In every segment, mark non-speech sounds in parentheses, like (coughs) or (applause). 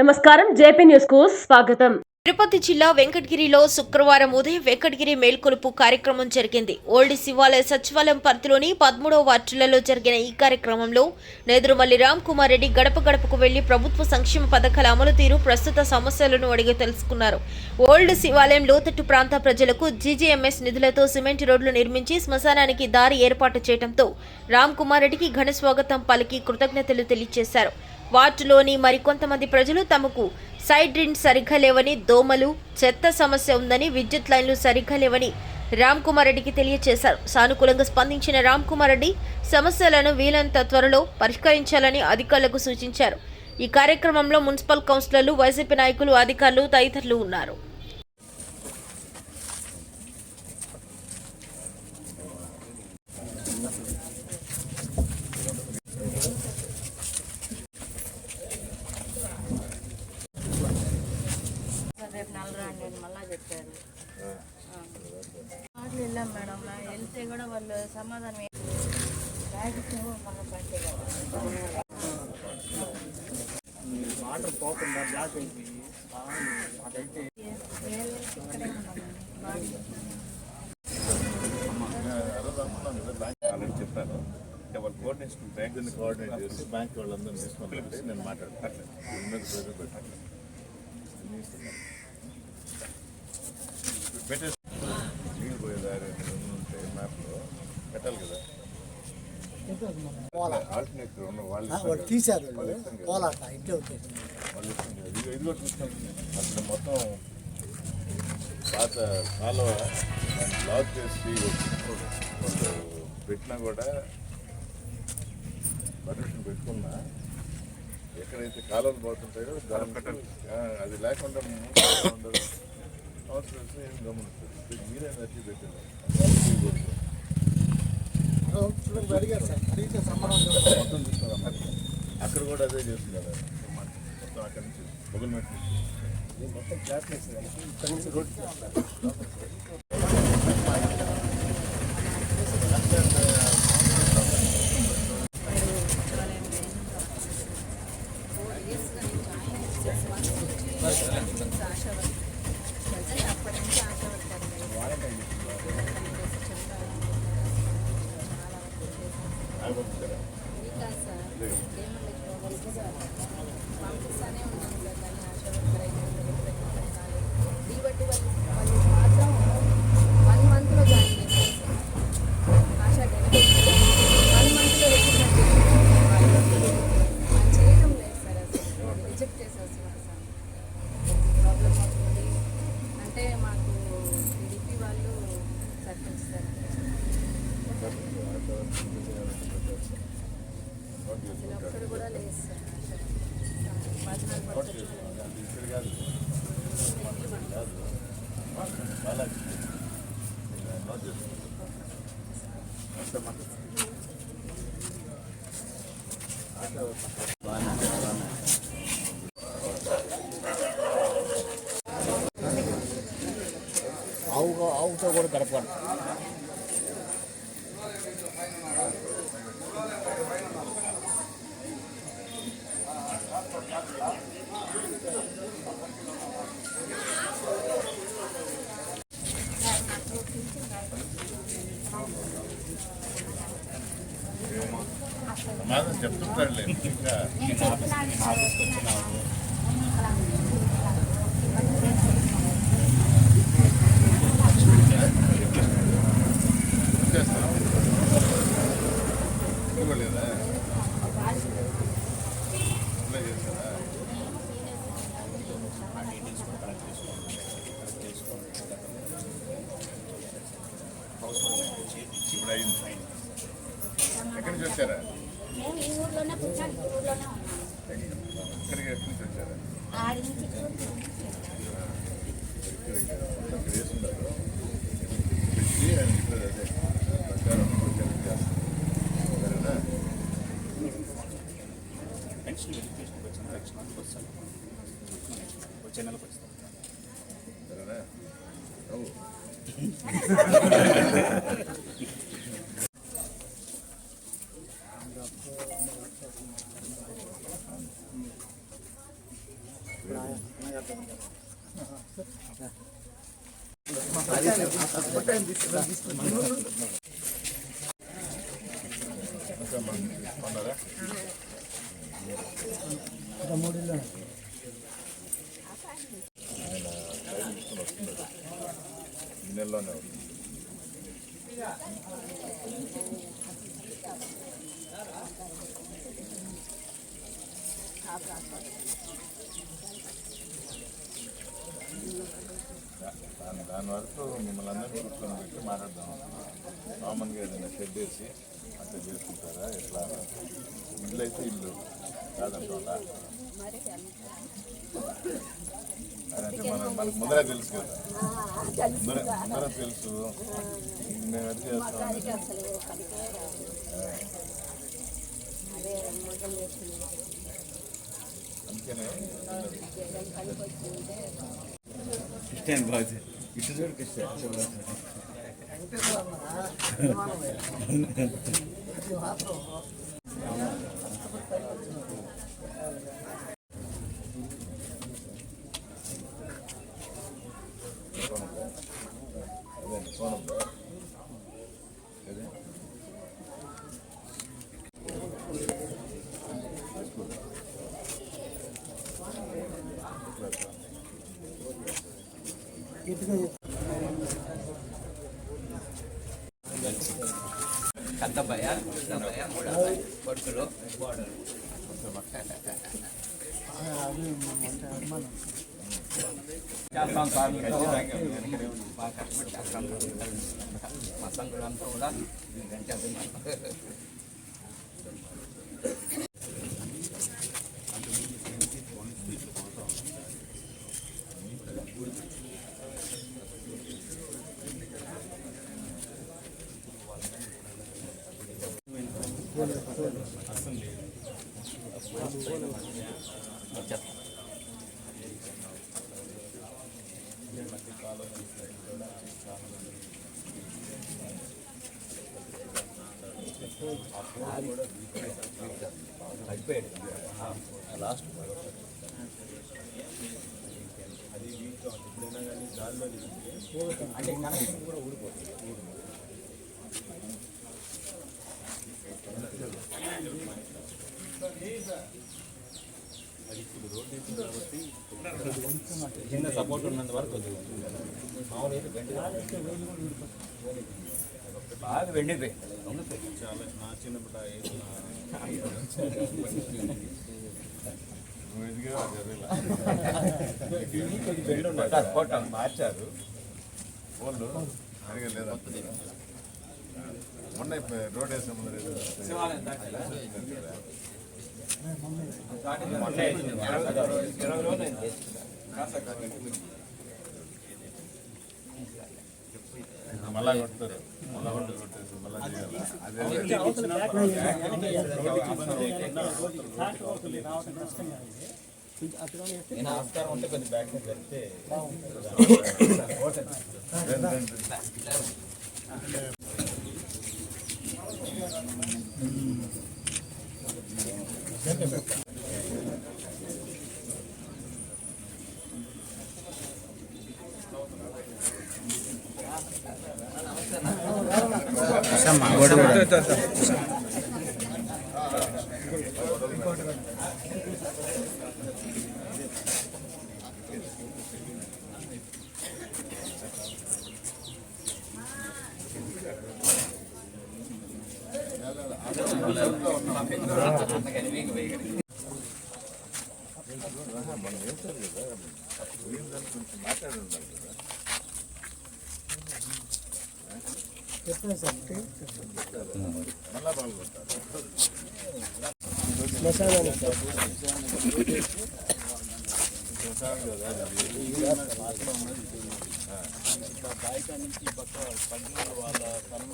నమస్కారం జేపీ న్యూస్కు స్వాగతం. తిరుపతి జిల్లా వెంకటగిరిలో శుక్రవారం ఉదయం వెంకటగిరి మేల్కొలుపు కార్యక్రమం జరిగింది. ఓల్డ్ శివాలయ సచివాలయం పరిధిలోని పదమూడవ వార్డులలో జరిగిన ఈ కార్యక్రమంలో నేదురుమల్లి రామ్ కుమార్ రెడ్డి గడప గడపకు వెళ్ళి ప్రభుత్వ సంక్షేమ పథకాల అమలు తీరు ప్రస్తుత సమస్యలను అడిగి తెలుసుకున్నారు. ఓల్డ్ శివాలయం లోతట్టు ప్రాంత ప్రజలకు జీజీఎంఎస్ నిధులతో సిమెంట్ రోడ్లు నిర్మించి శ్మశానానికి దారి ఏర్పాటు చేయడంతో రామ్ కుమార్ రెడ్డికి ఘన స్వాగతం పలికి కృతజ్ఞతలు తెలియజేశారు. వార్డులోని మరికొంతమంది ప్రజలు తమకు సైడ్ డ్రిన్స్ సరిగ్గా లేవని దోమలు చెత్త సమస్య ఉందని విద్యుత్ లైన్లు సరిగ్గా లేవని రామ్ కుమార్ రెడ్డికి తెలియజేశారు సానుకూలంగా స్పందించిన రామ్ కుమార్ రెడ్డి సమస్యలను వీలంత త్వరలో పరిష్కరించాలని అధికారులకు సూచించారు. ఈ కార్యక్రమంలో మున్సిపల్ కౌన్సిలర్లు వైసీపీ నాయకులు అధికారులు తదితరులు ఉన్నారు. రేపు నెల రండి అని మళ్ళా చెప్పారు మాటలు వెళ్ళాం మేడం నా వెళ్తే కూడా వాళ్ళు సమాధానం ఏ- రాజకీయం మన పట్టే కదా ఆల్రెడీ చెప్పాను అంటే వాళ్ళు కోఆర్డినేషన్ బ్యాంక్ కోఆర్డినేట్ చేసి బ్యాంక్ వాళ్ళందరినీ తీసుకొని వెళ్ళి నేను మాట్లాడతాను. పోయేదారి ఉంటే మ్యాప్లో పెట్టాలి కదా వాళ్ళు. తీశారు. పోలాట ఇంటే వచ్చేసి వాళ్ళు. ఇదిగో అసలు మొత్తం పాత కాలువ బ్లాక్ చేసి వాళ్ళు పెట్టినా కూడా పర్మిషన్ పెట్టుకున్నా ఎక్కడైతే కాలువలు పోతుంటాయో దాని అది లేకుండా (coughs) ఉండదు అవసరం ఏం గమనిస్తుంది మీరే నచ్చి పెట్టారు అక్కడ కూడా అదే చేస్తున్నారు. మొత్తం అక్కడి నుంచి పొగలమెట్ నుంచి మొత్తం ఫ్లాట్ వేసి ఇక్కడ నుంచి రోడ్ ఆగిపోతుంటారా కాబట్టి వాళ్ళు వాళ్ళు మాత్రం వన్ మంత్లో జాయిన్ చేశారు సార్ ఆశా డెలివరీ వన్ మంత్లో రిక్రూట్మెంట్ వాళ్ళు చేయడం లేదు సార్ అసలు రిజెక్ట్ చేసేస్తున్నారు సార్ ప్రాబ్లం అవుతుంది అంటే మాకు టీడీపీ వాళ్ళు సర్పంచ్ సార్ అసలు ఒక్కడు కూడా లేదు సార్ పద్నాలుగు పర్సెంట్ ఇక్కడ కాదు కాదు బాలాజీ నోట్ చేసుకుంటాం ఆవుగా ఆవుతో కూడా గడపడు చెప్తుంటాడులే ఇంకా ఎక్కడి నుంచి వచ్చారా మేము ఈ ఊర్లోనే పుట్టాం ఈ ఊర్లోనే ఉన్నాం ఇక్కడికి ఎక్కడి నుంచి వచ్చారా ఆడి నుంచి ఇక్కడికి అక్కడ వేసుంటారు పెట్టి ఆయన ఇప్పుడు అదే ప్రచారం ప్రచారం చేస్తారు సరేనా వచ్చి వెరిఫికేషన్కి వచ్చిన పెన్షన్ వస్తాను వచ్చే నెలకు వస్తాను నెలలోనే దాని దాని వరకు మిమ్మల్ని అందరినీ కూర్చొని పెట్టి మాట్లాడదాం. కామన్గా ఏదైనా షెడ్ వేసి అట్లా చేసుకుంటారా? ఎట్లా? ఇల్లు అయితే ఇల్లు. కాదంటా మనకు ముందరే తెలుసు కదా ముందరే తెలుసు మేము ఎట్లా చేస్తాం ఇటు చూడు క్రిస్టియన్ కొడుకులు చేస్తాం సార్ బాగా కష్టపడి చేస్తాం మా సంఘులంతా కూడా చేస్తున్నాం చిన్న సపోర్ట్ ఉన్నంత వరకు కొద్దిగా మామూలు అయితే బెండ్ బాగా వెండిపోయి చాలా నా చిన్నప్పుడు నువ్వు ఎదిగా జరగలా బెండ్ ఉన్నట్టు సపోర్ట్ మార్చారు. వాళ్ళు అడిగా లేదా? మొన్న రోడ్ వేసిన మొన్న ఇరవై రోజులు. మళ్ళా కొడతారు మళ్ళా కొట్టు కొట్టేసి మళ్ళా నేను ఆస్కారం ఉంటే కొద్ది బ్యాక్ సైడ్ జరిగితే రండి. మనం వేస్తారు కదా పోయిన దాని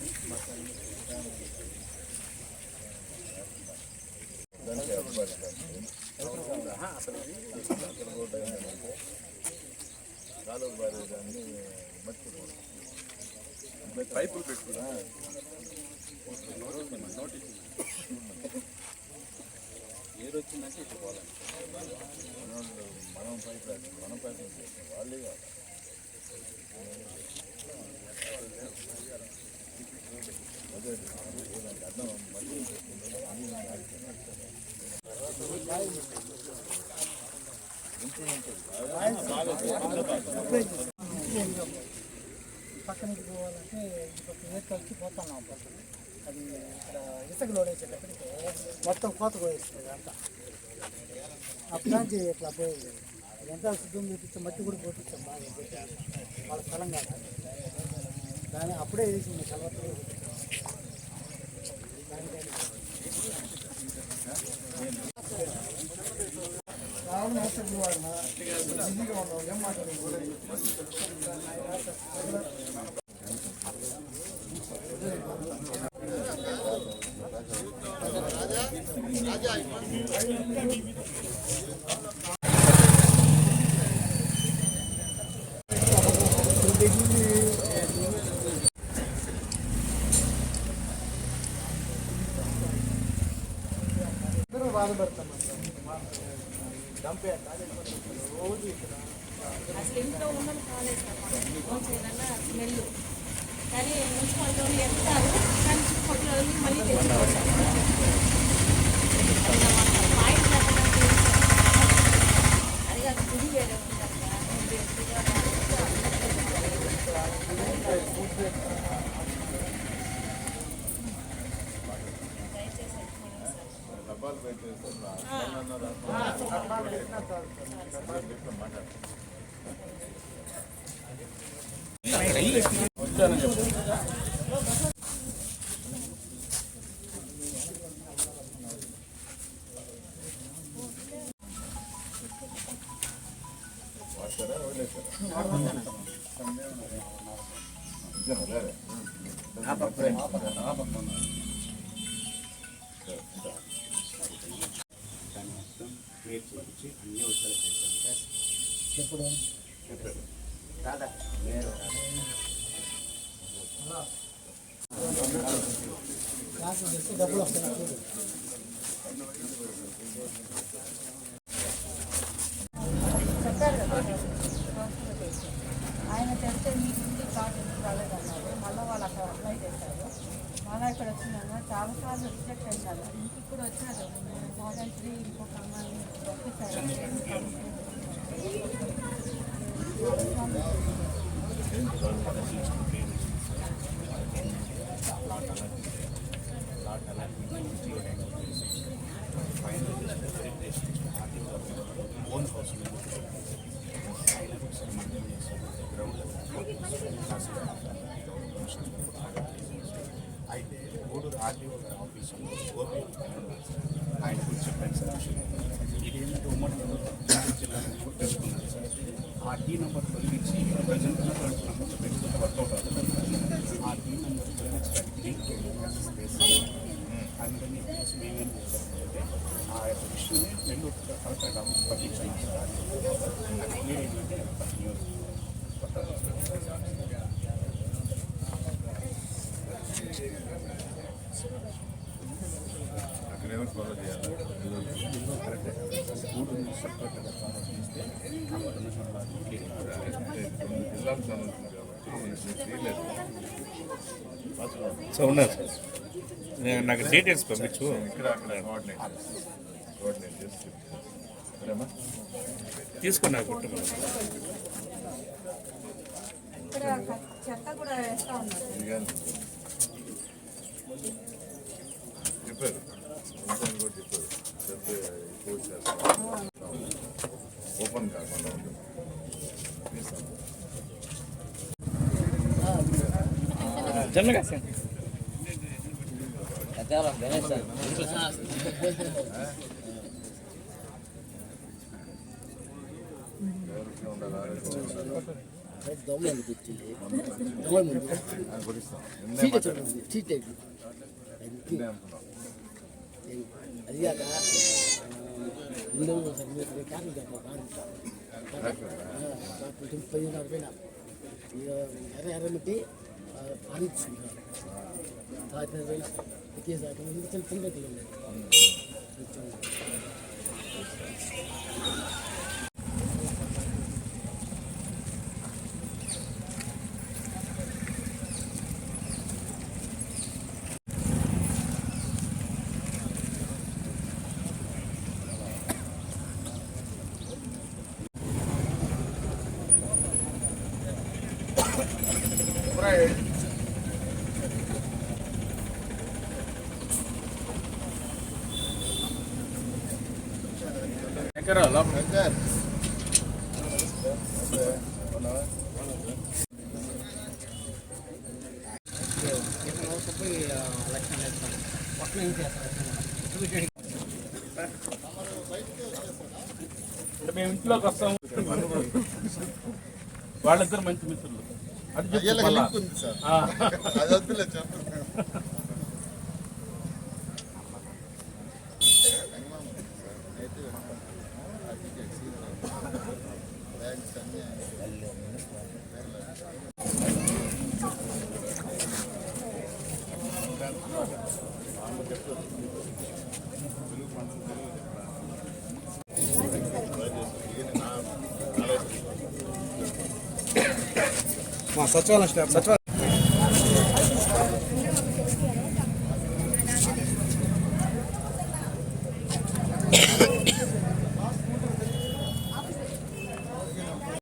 గురించి మాట్లాడి కాలువ బారేదాన్ని మర్చిపోకూడదు పైపులు పెట్టుకున్నా నోటీస్ ఏరు వచ్చిందంటే ఇటు పోవాలి మనం మనం ప్రయత్నం మనం ప్రయత్నం చేస్తాం వాళ్ళే కాదు అదే దానికి అర్థం మళ్ళీ పక్కనకి పోవాలంటే ఇంకొక ఏర్ కలిసి పోతున్నాం పక్కన అది ఇక్కడ ఇసుక లోడేసేటప్పటికి మొత్తం కోత పోయేస్తుంది అంతా. అప్పటి ఇట్లా పోయేది ఎంత శుద్ధం చూపించి మట్టి కూడా పోపించాం బాగా. వాళ్ళ స్థలం కాదు దాని అప్పుడే వేసింది కలవట్లు దానికైనా అవసరం వాడినా బిజీగా ఉన్నాం ఏం మాట్లాడలేదు అందరూ బాధపడుతున్నాం రోజు ఇక్కడ అసలు ఇంట్లో ఉన్నది కాలేదు సార్ మాకు. కొంచెం ఏదన్నా స్మెల్ కానీ మున్సిపాలిటీ ఎత్తారు కానీ చుట్టుపక్కల వెళ్ళి మళ్ళీ తెచ్చుకోవచ్చు どうぞ。ఆయన చెప్తే మీకు ఇంటి కార్డు రాలేదన్నారు. మళ్ళీ వాళ్ళు అక్కడ అప్లై చేశారు. మళ్ళీ ఇక్కడ వచ్చినాక చాలాసార్లు రిజెక్ట్ అయ్యారు ఇంటికి కూడా వచ్చారు. మోడల్ త్రీ ఇంకొక అమ్మాయిని పంపించారు. Thank you. మేమేం చేస్తామంటే ఆ యొక్క విషయాన్ని నెల్లూరు కలెక్టర్ ఆఫీస్ ఫాలో చేయాలి కరెక్టే సపరేట్గా ఫాలో చేస్తే సంబంధించింది కాబట్టి సార్ నాకు డీటెయిల్స్ పంపించు ఇక్కడ అక్కడ కోఆర్డినేట్ కోఆర్డినేట్ చేసి చెప్తాను. సరేమ్మా తీసుకుని నాకు గుర్తు ఇక్కడ చెత్త కూడా వేస్తూ ఉన్నారు ఇది కానీ చెప్పారు ఉంటాయని కూడా చెప్పారు పెద్ద ఎక్కువ చేస్తారు ఓపెన్ కాకుండా ఉంటుంది తీస్తాను అది కాక ఇల్లు క్యాన్సల్ చేస్తాను పదిహేను పోయినా ఎర్ర ఎర్రమిట్టి పాలించుకుంటారు సాటిన వేసి Yes, I can. You can tell me the name. Yes, I can. మేము ఇంట్లోకి వస్తాం వాళ్ళిద్దరు మంచి మిత్రులు. అది చెప్పు అయ్యేలా మళ్ళా. లింక్ ఉంది సార్ ఆ. అది వద్దులే చెప్పండి సచివాలయం స్టాఫ్. సచివాలయం